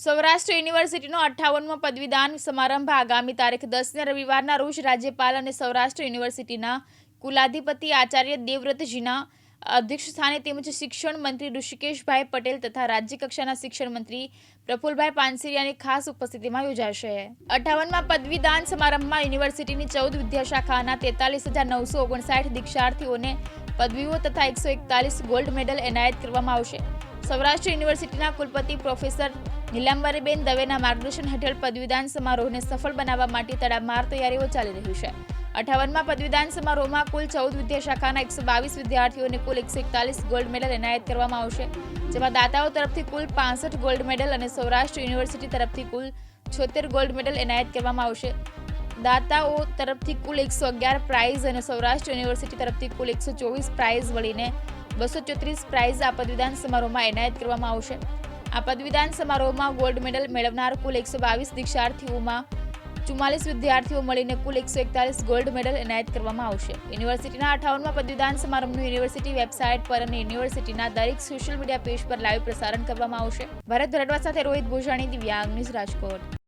સૌરાષ્ટ્ર યુનિવર્સિટીનો અઠ્ઠાવનમો પદવીદાન સમારંભ આગામી તારીખ દસને રવિવારના રોજ રાજ્યપાલ અને સૌરાષ્ટ્ર યુનિવર્સિટીના કુલાધિપતિ આચાર્ય દેવવ્રતજીના અધ્યક્ષસ્થાને તેમજ શિક્ષણ મંત્રી ઋષિકેશભાઈ પટેલ તથા રાજ્યકક્ષાના શિક્ષણ મંત્રી પ્રફુલભાઈ પાનસરિયાની ખાસ ઉપસ્થિતિમાં યોજાશે. અઠાવનમાં પદવીદાન સમારંભમાં યુનિવર્સિટીની ચૌદ વિદ્યાશાખાના તેતાલીસ હજાર નવસો ઓગણસાઠ દીક્ષાર્થીઓને પદવીઓ તથા એકસો એકતાલીસ ગોલ્ડ મેડલ એનાયત કરવામાં આવશે. સૌરાષ્ટ્ર યુનિવર્સિટીના કુલપતિ પ્રોફેસર નીલાંબરીબેન દવેના માર્ગદર્શન હેઠળ પદવીદાન સમારોહને સફળ બનાવવા માટે તડામાર તૈયારીઓ ચાલી રહી છે. અઠાવનમાં પદવીદાન સમારોહમાં કુલ ચૌદ વિદ્યાશાખાના એકસો બાવીસ વિદ્યાર્થીઓને કુલ એકસો એકતાલીસ ગોલ્ડ મેડલ એનાયત કરવામાં આવશે, જેમાં દાતાઓ તરફથી કુલ પાસઠ ગોલ્ડ મેડલ અને સૌરાષ્ટ્ર યુનિવર્સિટી તરફથી કુલ છોતેર ગોલ્ડ મેડલ એનાયત કરવામાં આવશે. દાતાઓ તરફથી કુલ એકસો અગિયાર પ્રાઇઝ અને સૌરાષ્ટ્ર યુનિવર્સિટી તરફથી કુલ એકસો ચોવીસ પ્રાઇઝ મળીને બસો ચોત્રીસ પ્રાઇઝ આ પદવીદાન સમારોહમાં એનાયત કરવામાં આવશે. આ પદવીદાન સમારોહમાં ગોલ્ડ મેડલ મેળવનાર કુલ એકસો બાવીસ દીક્ષાર્થીઓમાં ચુમ્માલીસ વિદ્યાર્થીઓ મળીને કુલ એકસો એકતાલીસ ગોલ્ડ મેડલ એનાયત કરવામાં આવશે. યુનિવર્સિટીના અઠાવનમાં પદવીદાન સમારંભનું યુનિવર્સિટી વેબસાઇટ પર અને યુનિવર્સિટીના દરેક સોશિયલ મીડિયા પેજ પર લાઈવ પ્રસારણ કરવામાં આવશે. ભરત ધરડવા સાથે રોહિત ભૂષાણી દિવ્યાંગ ન્યૂઝ રાજકોટ.